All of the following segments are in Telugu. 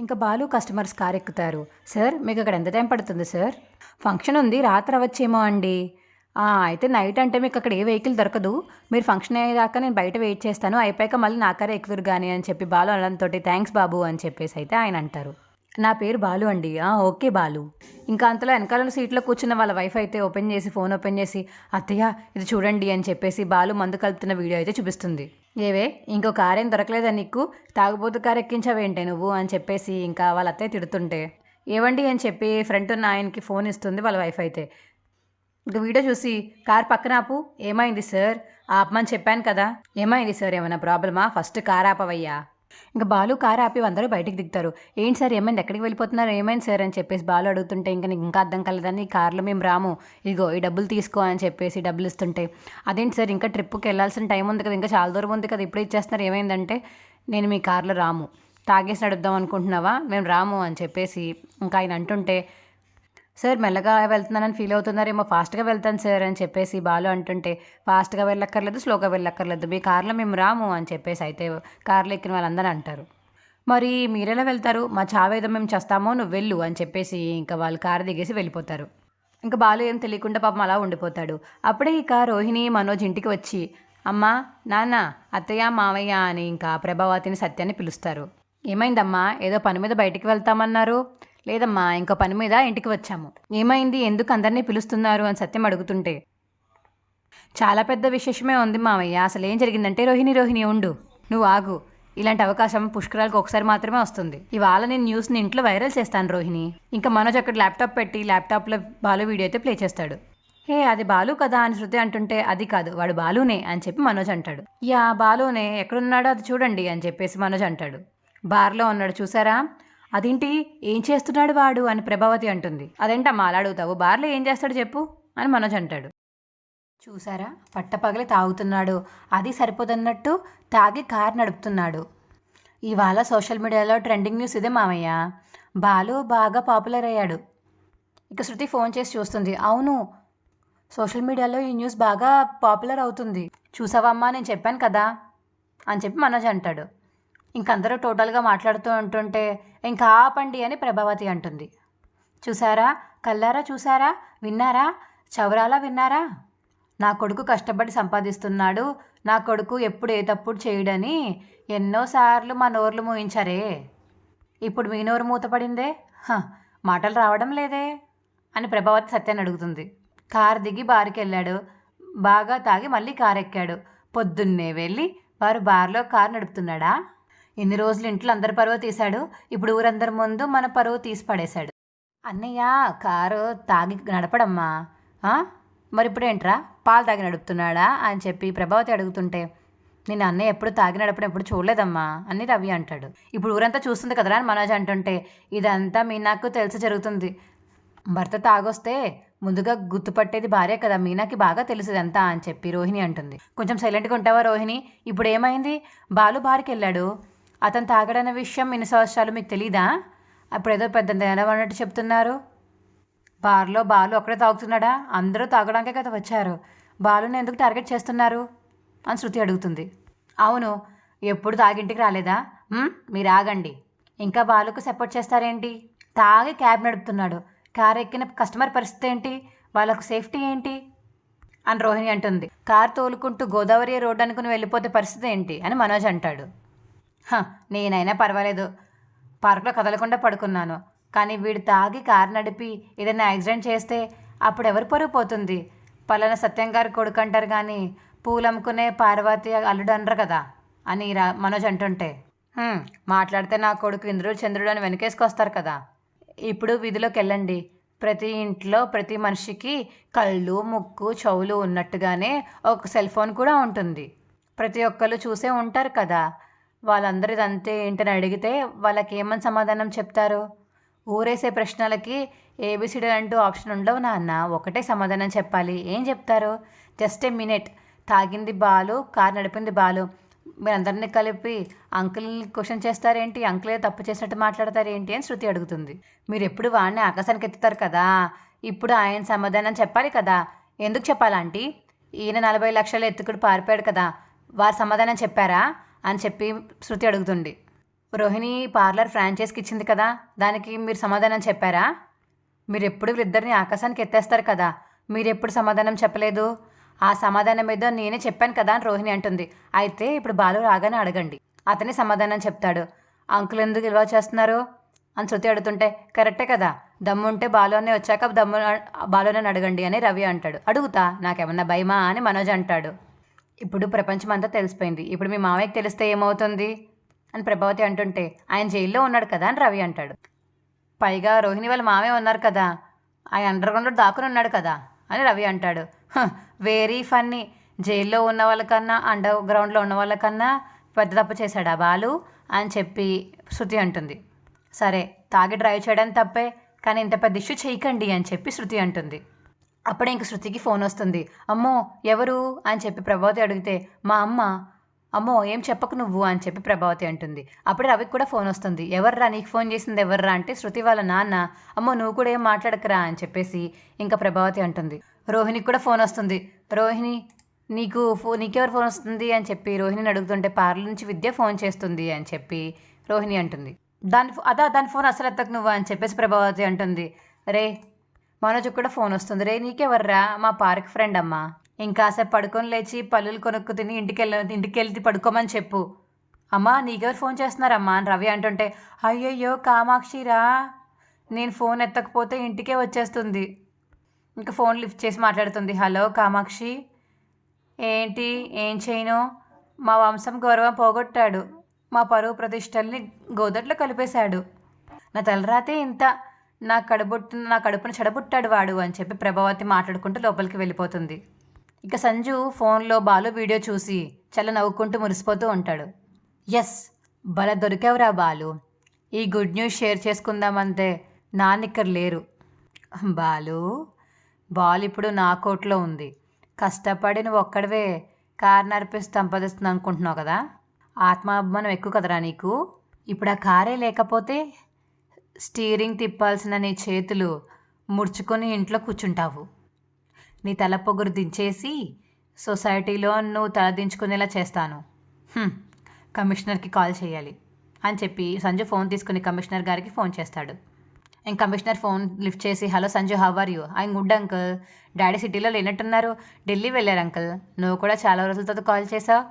ఇంకా బాలు కస్టమర్స్ కార్ ఎక్కుతారు సార్ మీకు అక్కడ ఎంత టైం పడుతుంది సార్? ఫంక్షన్ ఉంది రాత్రి అవ్వచ్చేమో అండి. అయితే నైట్ అంటే మీకు అక్కడ ఏ వెహికల్ దొరకదు. మీరు ఫంక్షన్ అయ్యేదాకా నేను బయట వెయిట్ చేస్తాను. అయిపోయాక మళ్ళీ నా కారే ఎక్కుదురు కానీ అని చెప్పి బాలు అనడంతో థ్యాంక్స్ బాబు అని చెప్పేసి అయితే ఆయన అంటారు. నా పేరు బాలు అండి. "ఆ, ఓకే బాలు. ఇంకా అంతలో వెనకాల సీట్లో కూర్చున్న వాళ్ళ వైఫ్ అయితే ఓపెన్ చేసి ఫోన్ ఓపెన్ చేసి అత్తయ్య ఇది చూడండి అని చెప్పేసి బాలు మందు కలుపుతున్న వీడియో అయితే చూపిస్తుంది. ఏవే ఇంకో కారేం ఏం దొరకలేదా నీకు? తాగుబోతు కారు ఎక్కించావేంటే నువ్వు? అని చెప్పేసి ఇంకా వాళ్ళ అత్తయ్య తిడుతుంటే ఏవండి? అని చెప్పి ఫ్రంట్ ఉన్న ఆయనకి ఫోన్ ఇస్తుంది వాళ్ళ వైఫ్ అయితే. ఇంక వీడియో చూసి కార్ పక్కన ఆపు. ఏమైంది సార్? ఆపమని చెప్పాను కదా. ఏమైంది సార్? ఏమైనా ప్రాబ్లమా ఫస్ట్ కార్ ఆపవయ్యా. ఇంకా బాలు కార్ ఆపి అందరూ బయటికి దిగుతారు. ఏంటి సార్ ఏమైంది? ఎక్కడికి వెళ్ళిపోతున్నారు? ఏమైంది సార్ అని చెప్పేసి బాలు అడుగుతుంటే ఇంకా నీకు ఇంకా అర్థం కలదని కార్లో మేము రాము. ఇదిగో ఈ డబ్బులు తీసుకో అని చెప్పేసి డబ్బులు ఇస్తుంటే అదేంటి సార్ ఇంకా ట్రిప్కి వెళ్ళాల్సిన టైం ఉంది కదా ఇంకా చాలా దూరం ఉంది కదా ఇప్పుడు ఇచ్చేస్తున్నారు ఏమైందంటే నేను మీ కార్లో రాము. తాగేసి నడుపుదాం అనుకుంటున్నావా? మేము రాము అని చెప్పేసి ఇంకా ఆయన అంటుంటే సార్ మెల్లగా వెళ్తున్నానని ఫీల్ అవుతున్నారేమో ఫాస్ట్గా వెళ్తాను సార్ అని చెప్పేసి బాలు అంటుంటే ఫాస్ట్గా వెళ్ళక్కర్లేదు స్లోగా వెళ్ళక్కర్లేదు మీ కార్లో మేము రాము అని చెప్పేసి అయితే కార్లో ఎక్కిన వాళ్ళందరూ అంటారు. మరి మీరెలా వెళ్తారు? మా చావేదో మేము చేస్తామో నువ్వు వెళ్ళు అని చెప్పేసి ఇంకా వాళ్ళు కారు దిగేసి వెళ్ళిపోతారు. ఇంకా బాలు ఏం తెలియకుండా పాపం అలా ఉండిపోతాడు. అప్పుడే ఇక రోహిణి మనోజ్ ఇంటికి వచ్చి అమ్మా నాన్న అత్తయ్య మావయ్య అని ఇంకా ప్రభావతిని సత్యాన్ని పిలుస్తారు. ఏమైందమ్మా? ఏదో పని మీద బయటికి వెళ్తామన్నారు? లేదమ్మా ఇంకో పని మీద ఇంటికి వచ్చాము. ఏమైంది? ఎందుకు అందరినీ పిలుస్తున్నారు అని సత్యం అడుగుతుంటే. చాలా పెద్ద విశేషమే ఉంది మావయ్య. అసలు ఏం జరిగిందంటే రోహిణి రోహిణి ఉండు. నువ్వు ఆగు. ఇలాంటి అవకాశం పుష్కరాలకు ఒకసారి మాత్రమే వస్తుంది. ఇవాళ నేను న్యూస్ని ఇంట్లో వైరల్ చేస్తాను రోహిణి. ఇంకా మనోజ్ అక్కడ ల్యాప్టాప్ పెట్టి ల్యాప్టాప్లో బాలు వీడియో అయితే ప్లే చేస్తాడు. హే అది బాలు కదా అని శృతి అంటుంటే అది కాదు వాడు బాలునే అని చెప్పి మనోజ్ అంటాడు. యా బాలునే. ఎక్కడున్నాడో అది చూడండి అని చెప్పేసి మనోజ్ అంటాడు. బార్లో ఉన్నాడు చూసారా? అదేంటి? ఏం చేస్తున్నాడు వాడు? అని ప్రభావతి అంటుంది. అదేంటమ్మా అలా అడుగుతావు? బార్లో ఏం చేస్తాడు చెప్పు? అని మనోజ్ అంటాడు. చూసారా? పట్టపగలి తాగుతున్నాడు. అది సరిపోదన్నట్టు తాగి కారు నడుపుతున్నాడు. ఇవాళ సోషల్ మీడియాలో ట్రెండింగ్ న్యూస్ ఇదే మామయ్య. బాలు బాగా పాపులర్ అయ్యాడు. ఇక శృతి ఫోన్ చేసి చూస్తుంది. అవును సోషల్ మీడియాలో ఈ న్యూస్ బాగా పాపులర్ అవుతుంది. చూసావమ్మా నేను చెప్పాను కదా? అని చెప్పి మనోజ్ అంటాడు. ఇంకందరూ టోటల్గా మాట్లాడుతూ ఉంటుంటే ఇంకా ఆపండి అని ప్రభావతి అంటుంది. చూసారా కల్లారా చూసారా విన్నారా? చవరాలా విన్నారా? నా కొడుకు కష్టపడి సంపాదిస్తున్నాడు. నా కొడుకు ఎప్పుడు ఏ తప్పుడు చేయడని ఎన్నోసార్లు మా నోర్లు మూయించారే. ఇప్పుడు మీ నోరు మూతపడిందే హ, మాటలు రావడం లేదే? అని ప్రభావతి సత్యాన్ని అడుగుతుంది. కారు దిగి బార్కి వెళ్ళాడు. బాగా తాగి మళ్ళీ కారు ఎక్కాడు పొద్దున్నే వెళ్ళి వారు బార్లో కారు నడుపుతున్నాడా? ఇన్ని రోజులు ఇంట్లో అందరి పరువు తీశాడు. ఇప్పుడు ఊరందరి ముందు మన పరువు తీసి పడేశాడు. అన్నయ్య కారు తాగి నడపడమ్మా. మరి ఇప్పుడేంట్రా? పాలు తాగి నడుపుతున్నాడా? అని చెప్పి ప్రభావతి అడుగుతుంటే నేను అన్నయ్య ఎప్పుడు తాగి నడపడం ఎప్పుడు చూడలేదమ్మా అని రవి అంటాడు. ఇప్పుడు ఊరంతా చూస్తుంది కదరా అని మనోజ్ అంటుంటే ఇదంతా మీనాకు తెలిసి జరుగుతుంది. భర్త తాగొస్తే ముందుగా గుర్తుపట్టేది భార్య కదా మీనాకి బాగా తెలుసు ఇదంతా అని చెప్పి రోహిణి అంటుంది. కొంచెం సైలెంట్గా ఉంటావా రోహిణి? ఇప్పుడు ఏమైంది బాలు బారికి వెళ్ళాడు అతను తాగడన్న విషయం ఇన్ని సంవత్సరాలు మీకు తెలీదా? అప్పుడు ఏదో పెద్ద నిలవన్నట్టు చెప్తున్నారు. బార్లో బాలు ఒక్కడే తాగుతున్నాడా? అందరూ తాగడానికే కదా వచ్చారు. బాలుని ఎందుకు టార్గెట్ చేస్తున్నారు? అని శృతి అడుగుతుంది. అవును ఎప్పుడు తాగింటికి రాలేదా? మీరు ఆగండి. ఇంకా బాలుకు సపోర్ట్ చేస్తారేంటి? తాగి క్యాబ్ నడుపుతున్నాడు. కారు ఎక్కిన కస్టమర్ పరిస్థితి ఏంటి? వాళ్ళకు సేఫ్టీ ఏంటి? అని రోహిణి అంటుంది. కార్ తోలుకుంటూ గోదావరి రోడ్ అనుకుని వెళ్ళిపోతే పరిస్థితి ఏంటి? అని మనోజ్ అంటాడు. నేనైనా పర్వాలేదు. పార్కులో కదలకుండా పడుకున్నాను. కానీ వీడు తాగి కారు నడిపి ఏదైనా యాక్సిడెంట్ చేస్తే అప్పుడు ఎవరు పరుగు పోతుంది? పలానా సత్యం గారు కొడుకు అంటారు కానీ పూలు అమ్ముకునే పార్వతి అల్లుడు అనరు కదా అని రా మనోజ్ అంటుంటే. మాట్లాడితే నా కొడుకు ఇంద్రుడు చంద్రుడు అని వెనకేసుకొస్తారు కదా. ఇప్పుడు వీధిలోకి వెళ్ళండి ప్రతి ఇంట్లో ప్రతి మనిషికి కళ్ళు ముక్కు చెవులు ఉన్నట్టుగానే ఒక సెల్ ఫోన్ కూడా ఉంటుంది. ప్రతి ఒక్కరు చూసే ఉంటారు కదా. వాళ్ళందరూ ఇదంతే ఏంటని అడిగితే వాళ్ళకి ఏమని సమాధానం చెప్తారు? ఊరేసే ప్రశ్నలకి ఏబిసిడి అంటూ ఆప్షన్ ఉండవు నాన్న. ఒకటే సమాధానం చెప్పాలి. ఏం చెప్తారు? Just a minute. తాగింది బాలు కారు నడిపింది బాలు. మీరందరినీ కలిపి అంకుల్ని క్వశ్చన్ చేస్తారేంటి? అంకులే తప్పు చేసినట్టు మాట్లాడతారేంటి అని శృతి అడుగుతుంది. మీరు ఎప్పుడు వాడిని ఆకాశానికి ఎత్తుతారు కదా? ఇప్పుడు ఆయన సమాధానం చెప్పాలి కదా? ఎందుకు చెప్పాలంటీ ఈయన నలభై లక్షల ఎత్తుకుడు పారిపోయాడు కదా. వారు సమాధానం చెప్పారా? అని చెప్పి శృతి అడుగుతుంది. రోహిణి పార్లర్ ఫ్రాంచైజ్కి ఇచ్చింది కదా దానికి మీరు సమాధానం చెప్పారా? మీరు ఎప్పుడు వీళ్ళిద్దరిని ఆకాశానికి ఎత్తేస్తారు కదా మీరు ఎప్పుడు సమాధానం చెప్పలేదు? ఆ సమాధానం ఏదో నేనే చెప్పాను కదా అని రోహిణి అంటుంది. అయితే ఇప్పుడు బాలు రాగానే అడగండి. అతనే సమాధానం చెప్తాడు. అంకుల్ ఎందుకు ఇలా చేస్తున్నారు? అని శృతి అడుగుతుంటే కరెక్టే కదా దమ్ముంటే బాలోనే వచ్చాక దమ్ము బాలోనే అడగండి అని రవి అంటాడు. అడుగుతా నాకేమన్నా భయమా అని మనోజ్ అంటాడు. ఇప్పుడు ప్రపంచం అంతా తెలిసిపోయింది. ఇప్పుడు మీ మామయ్యకి తెలిస్తే ఏమవుతుంది? అని ప్రభావతి అంటుంటే ఆయన జైల్లో ఉన్నాడు కదా అని రవి అంటాడు. పైగా రోహిణి వాళ్ళ మామయ్య ఉన్నారు కదా ఆయన అండర్ గ్రౌండ్లో దాక్కుని ఉన్నాడు కదా అని రవి అంటాడు. Very funny. జైల్లో ఉన్న వాళ్ళకన్నా అండర్ గ్రౌండ్లో ఉన్న వాళ్ళకన్నా పెద్ద తప్పు చేశాడా బాలు? అని చెప్పి శృతి అంటుంది. సరే తాగి డ్రైవ్ చేయడం తప్పే కానీ ఇంత పెద్ద ఇష్యూ చేయకండి అని చెప్పి శృతి అంటుంది. అప్పుడే ఇంక శృతికి ఫోన్ వస్తుంది. అమ్మో ఎవరు? అని చెప్పి ప్రభావతి అడిగితే మా అమ్మ. అమ్మో ఏం చెప్పకు నువ్వు? అని చెప్పి ప్రభావతి అంటుంది. అప్పుడే రవికి కూడా ఫోన్ వస్తుంది. ఎవర్రా నీకు ఫోన్ చేసింది ఎవర్రా అంటే శృతి వాళ్ళ నాన్న. అమ్మో నువ్వు కూడా ఏం మాట్లాడకరా? అని చెప్పేసి ఇంకా ప్రభావతి అంటుంది. రోహిణికి కూడా ఫోన్ వస్తుంది. రోహిణి నీకు ఫో నీకెవరు ఫోన్ వస్తుంది? అని చెప్పి రోహిణిని అడుగుతుంటే పార్లర్ నుంచి విద్య ఫోన్ చేస్తుంది అని చెప్పి రోహిణి అంటుంది. దాని అదా దాని ఫోన్ అసలు ఎత్తకు నువ్వు? అని చెప్పేసి ప్రభావతి అంటుంది. రే మనోజ్ కూడా ఫోన్ వస్తుంది. రే నీకెవర్రా? మా పార్క్ ఫ్రెండ్ అమ్మా. ఇంకాసేపు పడుకొని లేచి పల్లులు కొనుక్కు తిని ఇంటికెళ్ళ ఇంటికెళ్ళి పడుకోమని చెప్పు. అమ్మా నీకెవరు ఫోన్ చేస్తున్నారమ్మా? అని రవి అంటుంటే అయ్యయ్యో కామాక్షిరా. నేను ఫోన్ ఎత్తకపోతే ఇంటికే వచ్చేస్తుంది. ఇంకా ఫోన్ లిఫ్ట్ చేసి మాట్లాడుతుంది. హలో కామాక్షి. ఏంటి? ఏం చేయను? మా వంశం గౌరవం పోగొట్టాడు. మా పరువు ప్రతిష్టల్ని గోదట్లో కలిపేశాడు. నా తలరాతే ఇంత నా కడుబుట్టు నా కడుపును చెడబుట్టాడు వాడు అని చెప్పి ప్రభావతి మాట్లాడుకుంటూ లోపలికి వెళ్ళిపోతుంది. ఇక సంజు ఫోన్లో బాలు వీడియో చూసి చల్ల నవ్వుకుంటూ మురిసిపోతూ ఉంటాడు. ఎస్ బల దొరికావురా బాలు. ఈ గుడ్ న్యూస్ షేర్ చేసుకుందామంటే నాన్నిక్కర్ లేరు. బాలు బాల్ ఇప్పుడు నా కోట్లో ఉంది. కష్టపడి నువ్వు ఒక్కడవే కార్ నడిపేసి సంపాదిస్తుంది అనుకుంటున్నావు కదా. ఆత్మాభిమానం ఎక్కువ కదరా నీకు. ఇప్పుడు ఆ కారే లేకపోతే స్టీరింగ్ తిప్పాల్సిన నీ చేతులు ముడుచుకొని ఇంట్లో కూర్చుంటావు. నీ తల పొగురు దించేసి సొసైటీలో నువ్వు తల దించుకునేలా చేస్తాను. కమిషనర్కి కాల్ చేయాలి అని చెప్పి సంజు ఫోన్ తీసుకుని కమిషనర్ గారికి ఫోన్ చేస్తాడు. ఇంక కమిషనర్ ఫోన్ లిఫ్ట్ చేసి hello Sanju how are you? I good uncle. Daddy సిటీలో లేనట్టున్నారు. ఢిల్లీ వెళ్ళారు అంకుల్. నువ్వు కూడా చాలా రోజుల తర్వాత కాల్ చేసావు.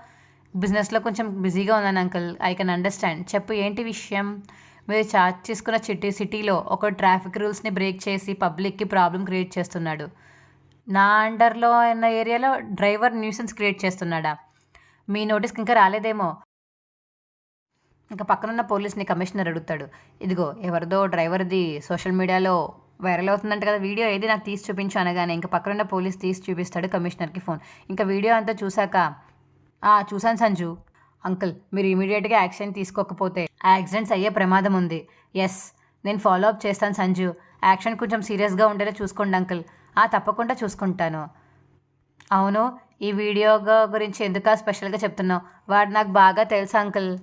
బిజినెస్లో కొంచెం బిజీగా ఉన్నాను అంకుల్. I can understand. చెప్పు ఏంటి విషయం? మీరు చార్జ్ చేసుకున్న చిట్టి సిటీలో ఒక ట్రాఫిక్ రూల్స్ని బ్రేక్ చేసి పబ్లిక్కి ప్రాబ్లం క్రియేట్ చేస్తున్నాడు. నా అండర్లో ఉన్న ఏరియాలో డ్రైవర్ న్యూసెన్స్ క్రియేట్ చేస్తున్నాడా? మీ నోటీస్కి ఇంకా రాలేదేమో. ఇంకా పక్కనున్న పోలీస్ని కమిషనర్ అడుగుతాడు. ఇదిగో ఎవరిదో డ్రైవర్ది సోషల్ మీడియాలో వైరల్ అవుతుందంట కదా వీడియో ఏది నాకు తీసి చూపించు అనగానే ఇంకా పక్కనున్న పోలీస్ తీసి చూపిస్తాడు కమిషనర్కి ఫోన్. ఇంకా వీడియో అంతా చూశాక చూశాను సంజు. అంకుల్ మీరు ఇమీడియట్గా యాక్షన్ తీసుకోకపోతే యాక్సిడెంట్స్ అయ్యే ప్రమాదం ఉంది. ఎస్ నేను ఫాలో అప్ చేస్తాను సంజు. యాక్షన్ కొంచెం సీరియస్గా ఉండేలా చూసుకోండి అంకుల్. ఆ తప్పకుండా చూసుకుంటాను. అవును ఈ వీడియో గురించి ఎందుకు స్పెషల్గా చెప్తున్నావు? వాడు నాకు బాగా తెలుసు అంకుల్.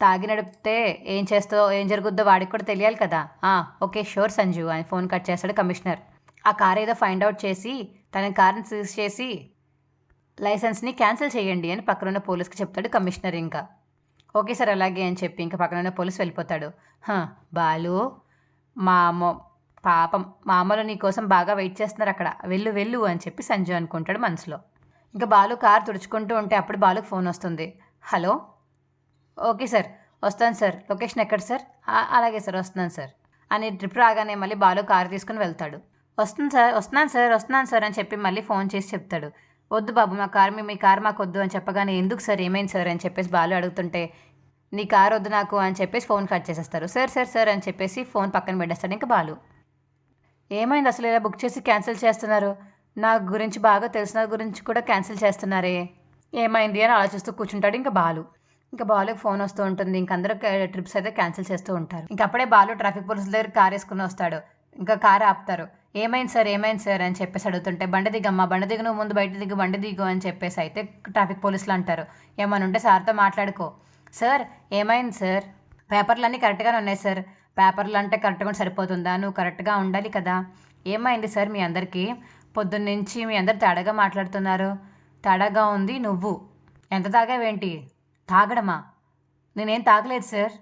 తాగి నడిపితే ఏం చేస్తావు ఏం జరుగుద్దో వాడికి కూడా తెలియాలి కదా. "ఆ, ఓకే షూర్ సంజు. అని ఫోన్ కట్ చేస్తాడు కమిషనర్. ఆ కార్ ఏదో ఫైండ్ అవుట్ చేసి తన కార్ని సీజ్ చేసి లైసెన్స్ని క్యాన్సిల్ చేయండి అని పక్కనున్న పోలీస్కి చెప్తాడు కమిషనర్ ఇంకా. ఓకే సార్ అలాగే అని చెప్పి ఇంకా పక్కనున్న పోలీస్ వెళ్ళిపోతాడు. బాలు మా అమ్మ పాపం మా అమ్మలు నీ కోసం బాగా వెయిట్ చేస్తున్నారు అక్కడ. వెళ్ళు వెళ్ళు అని చెప్పి సంజయ్ అనుకుంటాడు మనసులో. ఇంకా బాలు కార్ తుడుచుకుంటూ ఉంటే అప్పుడు బాలుకు ఫోన్ వస్తుంది. హలో? ఓకే సార్ వస్తాను సార్. లొకేషన్ ఎక్కడ సార్? అలాగే సార్ వస్తున్నాను సార్. అని ట్రిప్ రాగానే మళ్ళీ బాలు కారు తీసుకుని వెళ్తాడు. వస్తుంది సార్ వస్తున్నాను సార్ వస్తున్నాను సార్ అని చెప్పి మళ్ళీ ఫోన్ చేసి చెప్తాడు. వద్దు బాబు మా కారు మీ కారు మాకు వద్దు అని చెప్పగానే ఎందుకు సార్ ఏమైంది సార్ అని చెప్పేసి బాలు అడుగుతుంటే నీ కారు వద్దు నాకు అని చెప్పేసి ఫోన్ కట్ చేసేస్తారు. సార్ సార్ సార్ అని చెప్పేసి ఫోన్ పక్కన పెట్టేస్తాడు ఇంకా బాలు. ఏమైంది అసలు ఇలా బుక్ చేసి క్యాన్సిల్ చేస్తున్నారు? నా గురించి బాగా తెలిసిన గురించి కూడా క్యాన్సిల్ చేస్తున్నారే? ఏమైంది అని ఆలోచిస్తూ కూర్చుంటాడు ఇంకా బాలు. ఇంకా బాలుకి ఫోన్ వస్తూ ఉంటుంది. ఇంక అందరూ ట్రిప్స్ అయితే క్యాన్సిల్ చేస్తూ ఉంటారు. ఇంక అప్పుడే బాలు ట్రాఫిక్ పోలీసుల దగ్గర కార్ వేసుకుని వస్తాడు. ఇంకా కార్ ఆపుతారు. ఏమైంది సార్? ఏమైంది సార్? అని చెప్పేసి అడుగుతుంటే బండి దిగమ్మా బండి దిగు నువ్వు ముందు బయట దిగు బండి దిగు అని చెప్పేసి అయితే ట్రాఫిక్ పోలీసులు అంటారు. ఏమైనా ఉంటే సార్తో మాట్లాడుకో. సార్ ఏమైంది సార్? పేపర్లు అన్నీ కరెక్ట్గానే ఉన్నాయి సార్. పేపర్లు అంటే కరెక్ట్గా సరిపోతుందా? నువ్వు కరెక్ట్గా ఉండాలి కదా. ఏమైంది సార్ మీ అందరికీ? పొద్దున్నుంచి మీ అందరు తేడాగా మాట్లాడుతున్నారు. తేడాగా ఉంది నువ్వు. ఎంత తాగావేంటి? తాగడమా. నేనేం తాగలేదు సార్.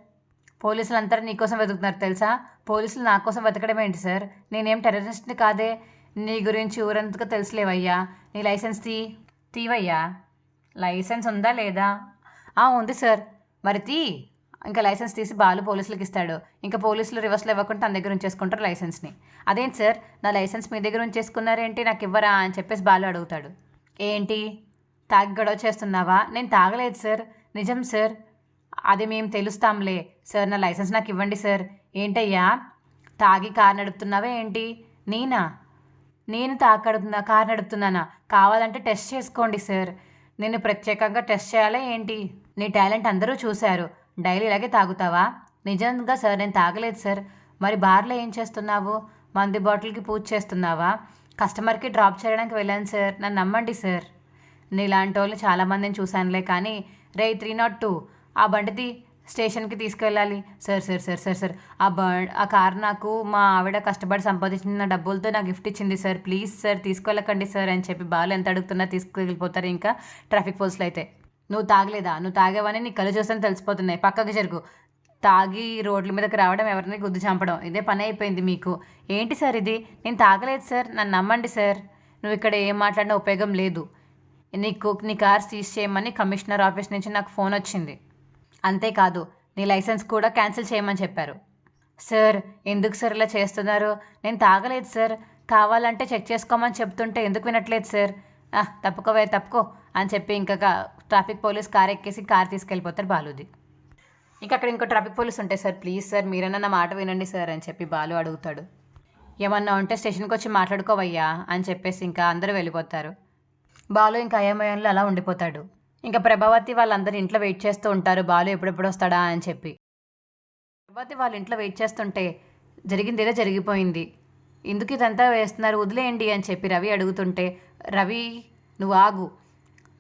పోలీసులు అందరూ నీకోసం వెతుకుతున్నారు తెలుసా? పోలీసులు నా కోసం వెతకడం ఏంటి సార్? నేనేం టెర్రరిస్ట్ని కాదే? నీ గురించి ఊరంతగా తెలుసులేవయ్యా. నీ లైసెన్స్ తీ తీవయ్యా. లైసెన్స్ ఉందా లేదా? ఆ, ఉంది సార్. మరి తీ. ఇంకా లైసెన్స్ తీసి బాలు పోలీసులకు ఇస్తాడు. ఇంకా పోలీసులు రివర్స్లో ఇవ్వకుండా తన దగ్గర ఉంచేసుకుంటారు లైసెన్స్ని. అదేంటి సార్? నా లైసెన్స్ మీ దగ్గర ఉంచేసుకున్నారేంటి? నాకు ఇవ్వరా అని చెప్పేసి బాలు అడుగుతాడు. ఏంటి? తాగి గొడవ చేస్తున్నావా? నేను తాగలేదు సార్. నిజం సార్. అది మేము తెలుస్తాంలే. సార్ నా లైసెన్స్ నాకు ఇవ్వండి సార్. ఏంటయ్యా? తాగి కారు నడుపుతున్నావా ఏంటి? నేనా? నేను తాకడుతున్నా కారు నడుపుతున్నానా? కావాలంటే టెస్ట్ చేసుకోండి సార్. నేను ప్రత్యేకంగా టెస్ట్ చేయాలా ఏంటి? నీ టాలెంట్ అందరూ చూశారు. డైలీ ఇలాగే తాగుతావా? నిజంగా సార్ నేను తాగలేదు సార్. మరి బార్లో ఏం చేస్తున్నావు? మంది బాటిల్కి పూజ చేస్తున్నావా? కస్టమర్కి డ్రాప్ చేయడానికి వెళ్ళాను సార్. నన్ను నమ్మండి సార్. నీలాంటి వాళ్ళు చాలామందిని చూశానులే కానీ రే త్రీ నాట్ టూ ఆ బండిది స్టేషన్కి తీసుకెళ్ళాలి. Sir sir sir sir sir ఆ బ ఆ కార్ నాకు మా ఆవిడ కష్టపడి సంపాదించిన డబ్బులతో నాకు గిఫ్ట్ ఇచ్చింది. సార్ ప్లీజ్ సార్ తీసుకెళ్ళకండి సార్ అని చెప్పి బాలు ఎంత అడుగుతున్నా తీసుకెళ్ళిపోతారు ఇంకా ట్రాఫిక్ పోలీసులు అయితే. నువ్వు తాగలేదా? నువ్వు తాగేవని నీ కళ్ళు చూస్తే తెలిసిపోతున్నాయి. పక్కకి జరుగు. తాగి రోడ్ల మీదకి రావడం ఎవరిని గుద్దు చంపడం. ఇదే పని అయిపోయింది మీకు. ఏంటి సార్ ఇది? నేను తాగలేదు సార్. నన్ను నమ్మండి సార్. నువ్వు ఇక్కడ ఏం మాట్లాడినా ఉపయోగం లేదు. నీకు నీ కార్ సీజ్ చేయమని కమిషనర్ ఆఫీస్ నుంచి నాకు ఫోన్ వచ్చింది. అంతేకాదు నీ లైసెన్స్ కూడా క్యాన్సిల్ చేయమని చెప్పారు. సార్ ఎందుకు సార్ ఇలా చేస్తున్నారు? నేను తాగలేదు సార్. కావాలంటే చెక్ చేసుకోమని చెప్తుంటే ఎందుకు వినట్లేదు సార్? "ఆ, తప్పుకోవే తప్పుకో అని చెప్పి ఇంకా ట్రాఫిక్ పోలీస్ కార్ ఎక్కేసి కార్ తీసుకెళ్ళిపోతారు బాలుది. ఇంకా అక్కడ ఇంకో ట్రాఫిక్ పోలీస్ ఉంటాయి సార్. ప్లీజ్ సార్ మీరన్నా నా మాట వినండి సార్ అని చెప్పి బాలు అడుగుతాడు. ఏమన్నా ఉంటే స్టేషన్కి వచ్చి మాట్లాడుకోవయ్యా అని చెప్పేసి ఇంకా అందరూ వెళ్ళిపోతారు. బాలు ఇంకా అయోమయంలో అలా ఉండిపోతాడు. ఇంకా ప్రభావతి వాళ్ళందరూ ఇంట్లో వెయిట్ చేస్తూ ఉంటారు. బాలు ఎప్పుడెప్పుడు వస్తాడా అని చెప్పి. ప్రభావతి వాళ్ళ ఇంట్లో వెయిట్ చేస్తుంటే జరిగింది ఏదో జరిగిపోయింది. ఎందుకు ఇదంతా వేస్తున్నారు? వదిలేయండి అని చెప్పి రవి అడుగుతుంటే రవి నువ్వు ఆగు.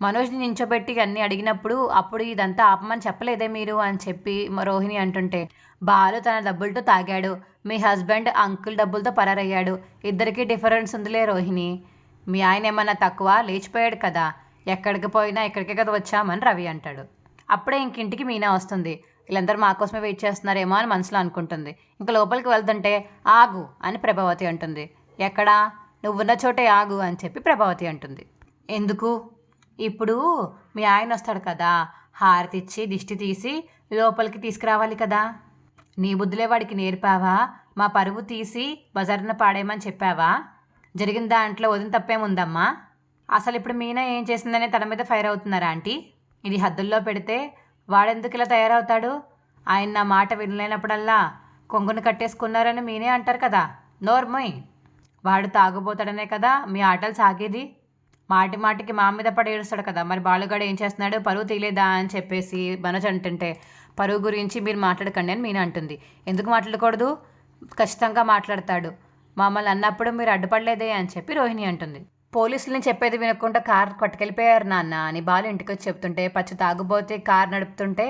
మనోజ్ని నించోబెట్టి అన్నీ అడిగినప్పుడు అప్పుడు ఇదంతా ఆపమని చెప్పలేదే మీరు అని చెప్పి రోహిణి అంటుంటే బాలు తన డబ్బులతో తాగాడు. మీ హస్బెండ్ అంకుల్ డబ్బులతో పరారయ్యాడు. ఇద్దరికీ డిఫరెన్స్ ఉందిలే రోహిణి. మీ ఆయన ఏమన్నా తక్కువ లేచిపోయాడు కదా. ఎక్కడికి పోయినా ఇక్కడికే కదా వచ్చామని రవి అంటాడు. అప్పుడే ఇంక ఇంటికి మీనా వస్తుంది. వీళ్ళందరూ మా కోసమే వెయిట్ చేస్తున్నారేమో అని మనసులో అనుకుంటుంది. ఇంకా లోపలికి వెళ్తుంటే ఆగు అని ప్రభావతి అంటుంది. ఎక్కడా? నువ్వున్న చోటే ఆగు అని చెప్పి ప్రభావతి అంటుంది. ఎందుకు? ఇప్పుడు మీ ఆయన వస్తాడు కదా. హారతి ఇచ్చి దిష్టి తీసి లోపలికి తీసుకురావాలి కదా. నీ బుద్ధులే వాడికి నేర్పావా? మా పరువు తీసి బజార్న పాడేయమని చెప్పావా? జరిగిన దాంట్లో వదిన తప్పేముందమ్మా? అసలు ఇప్పుడు మీనా ఏం చేసిందనే తన మీద ఫైర్ అవుతున్నారా ఆంటీ? ఇది హద్దుల్లో పెడితే వాడెందుకు ఇలా తయారవుతాడు? ఆయన నా మాట వినలేనప్పుడల్లా కొంగును కట్టేసుకున్నారని మీనే అంటారు కదా. నోర్మోయ్ వాడు తాగుబోతాడనే కదా మీ ఆటలు సాగేది? మాటి మాటికి మా మీద పడి ఏడుస్తాడు కదా. మరి బాలుగాడు ఏం చేస్తున్నాడు? పరువు తీయలేదా అని చెప్పేసి మనోజ్ అంటుంటే పరువు గురించి మీరు మాట్లాడకండి అని మీనే అంటుంది. ఎందుకు మాట్లాడకూడదు? ఖచ్చితంగా మాట్లాడతాడు. మమ్మల్ని అన్నప్పుడు మీరు అడ్డుపడలేదే అని చెప్పి రోహిణి అంటుంది. పోలీసులని చెప్పేది వినకుండా కార్ పట్టుకెళ్ళిపోయారు నాన్న. అని బాలు ఇంటికి వచ్చి చెప్తుంటే పచ్చి తాగుబోతే కార్ నడుపుతుంటే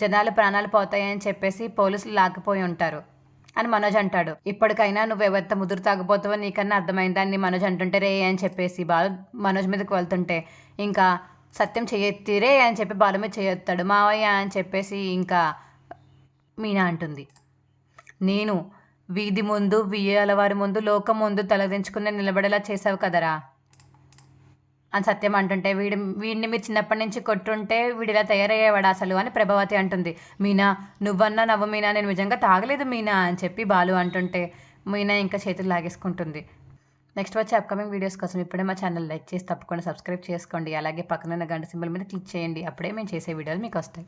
జనాలు ప్రాణాలు పోతాయని చెప్పేసి పోలీసులు లాగిపోయి ఉంటారు అని మనోజ్ అంటాడు. ఇప్పటికైనా నువ్వు ఎవరితో ముదురు తాగుపోతావో నీకన్నా అర్థమైందని మనోజ్ అంటుంటే రే అని చెప్పేసి బాలు మనోజ్ మీదకి వెళ్తుంటే ఇంకా సత్యం చేయెత్తిరే అని చెప్పి బాలు మీద చేయొత్తాడు. మావయ్య అని చెప్పేసి ఇంకా మీనా అంటుంది. నేను వీధి ముందు వియ్యాల వారి ముందు లోకం ముందు తలదించుకుని నిలబడేలా చేసావు కదరా. అని సత్యం అంటుంటే వీడి వీడిని మీరు చిన్నప్పటి నుంచి కొట్టుంటే వీడిలా తయారయ్యేవాడు అసలు అని ప్రభావతి అంటుంది. మీనా నువ్వన్నా నవ్వు మీనా నేను నిజంగా తాగలేదు మీనా అని చెప్పి బాలు అంటుంటే మీనా ఇంకా చేతులు లాగేసుకుంటుంది. నెక్స్ట్ వచ్చే అప్కమింగ్ వీడియోస్ కోసం ఇప్పుడే మా ఛానల్ లైక్ చేసి తప్పకుండా సబ్స్క్రైబ్ చేసుకోండి. అలాగే పక్కనున్న గంట సింబల్ మీద క్లిక్ చేయండి. అప్పుడే మేము చేసే వీడియోలు మీకు వస్తాయి.